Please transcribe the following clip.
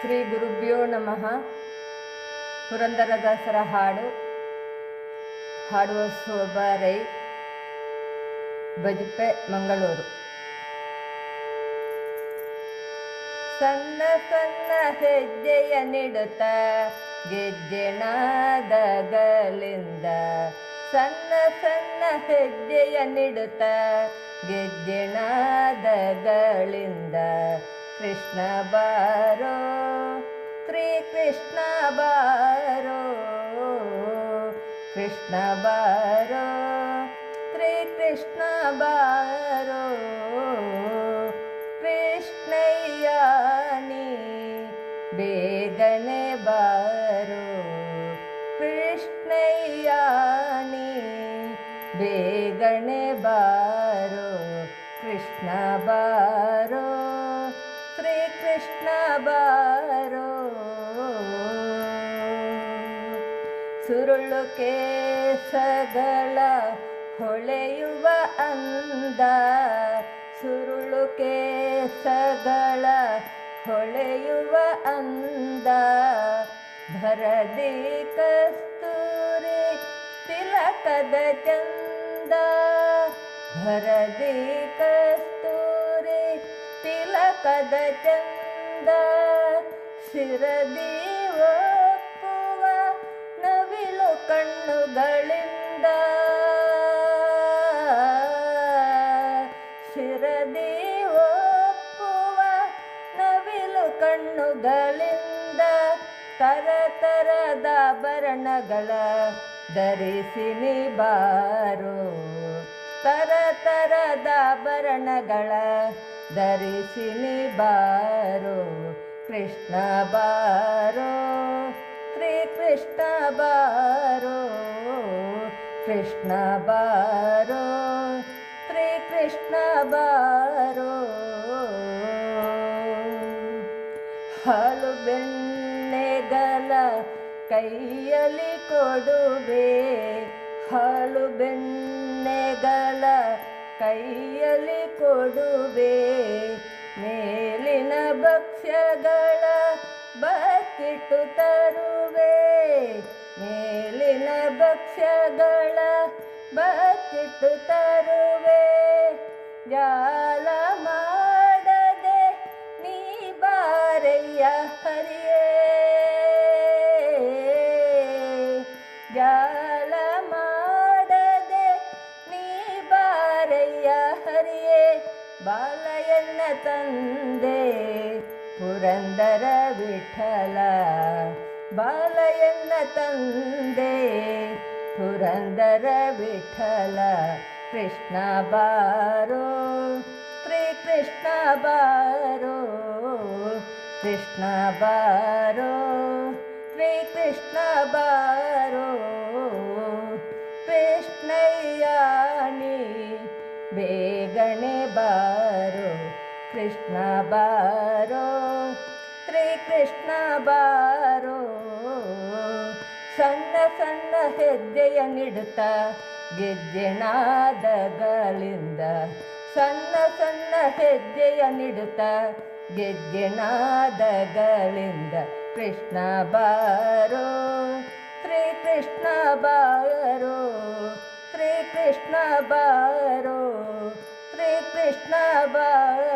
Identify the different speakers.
Speaker 1: ಶ್ರೀ ಗುರುಭ್ಯೋ ನಮಃ. ಪುರಂದರದಾಸರ ಹಾಡು, ಹಾಡುವ ಸೋಬಾರೈ ರೈ ಬಜಪೆ ಮಂಗಳೂರು. ಸಣ್ಣ ಸಣ್ಣ ಹೆಜ್ಜೆಯ ನಿಡುತ್ತ ಗೆಜ್ಜೆನಾದಗಲಿಂದ ಸಣ್ಣ ಸಣ್ಣ ಹೆಜ್ಜೆಯ ನಿಡುತ್ತ ಗೆಜ್ಜೆನಾದಗಳಿಂದ कृष्णबारीकृष्णबार कृष्णबारीकृष्णबारष्णया बेगणेबार कृष्णयानि बेगणेबारो कृष्णबार ಕೃಷ್ಣ ಬಾರೋ. ಸುರುಳು ಕೇಸಗಳ ಹೊಳೆಯುವ ಅಂದ. ಸುರುಳು ಕೇಸಗಳ ಹೊಳೆಯುವ ಅಂದ. ಭರದಿ ಕಸ್ತೂರಿ ತಿಲಕದ ಚಂದ. ಭರದಿ ಕಸ್ತೂರಿ ತಿಲಕದ ಚಂದ. ಸಿರದಿ ಒಪ್ಪುವ ನವಿಲು ಕಣ್ಣುಗಳಿಂದ. ಸಿರದಿ ಒಪ್ಪುವ ನವಿಲು ಕಣ್ಣುಗಳಿಂದ. ತರತರದ ಭರಣಗಳ ಆಭರಣಗಳ ಧರಿಸಿ ನಿಬಾರು. ಬಾರೋ ತರ ತರದ ಆಭರಣಗಳ ಧರಿಸಿ ನಿಬಾರು. ಬಾರೋ ಕೃಷ್ಣ ಬಾರೋ ಶ್ರೀ ಕೃಷ್ಣ ಬಾರೋ ಕೃಷ್ಣ ಬಾರೋ ಶ್ರೀ ಕೃಷ್ಣ ಬಾರೋ. ಹಾಲು ಬೆಣ್ಣೆಗಲ ಕೈಯಲ್ಲಿ ಕೊಡುವೆ, ಹಾಲು ಬೆಣ್ಣೆಗಲ ಕೈಯಲ್ಲಿ ಕೊಡುವೆ. ಮೇಲಿನ ಭಕ್ಷ್ಯಗಳ ಬಕ್ಕಿಟ್ಟು ತರುವೆ. ಮೇಲಿನ ಭಕ್ಷ್ಯಗಳ ಬಕ್ಕಿಟ್ಟು ತರುವೆ. ಜಾಲ ಮಾಡದೆ ನೀ ಬಾರಯ್ಯ ಹರಿಯೇ. ಜಾಲ ಮಾಡದೆ ನೀ ಬಾರಯ್ಯ ಹರಿಯೇ. ಬಾಲಯನ್ನ ತಂದೆ ಪುರಂದರ ವಿಠಲ ಬಾಲಯನ್ನ ತಂದೆ ಪುರಂದರ ವಿಠಲ ಕೃಷ್ಣ ಬಾರೋ ಶ್ರೀ ಕೃಷ್ಣ ಬಾರೋ ಕೃಷ್ಣ ಬಾರೋ ಶ್ರೀ ಕೃಷ್ಣ ಬಾರೋ ಬೇಗನೆ ಬಾರೋ, ಕೃಷ್ಣ ಬಾರೋ, ಶ್ರೀ ಕೃಷ್ಣ ಬಾರೋ. ಸಣ್ಣ ಸಣ್ಣ ಹೆಜ್ಜೆಯ ನಿಡುತ್ತ ಗೆಜ್ಜೆನಾದಗಳಿಂದ, ಸಣ್ಣ ಸಣ್ಣ ಹೆಜ್ಜೆಯ ನಿಡುತ್ತ ಗೆಜ್ಜೆನಾದಗಳಿಂದ, ಕೃಷ್ಣ ಬಾರೋ, ಶ್ರೀ ಕೃಷ್ಣ ಬಾರೋ. कृष्ण बारो श्रीकृष्ण बारो।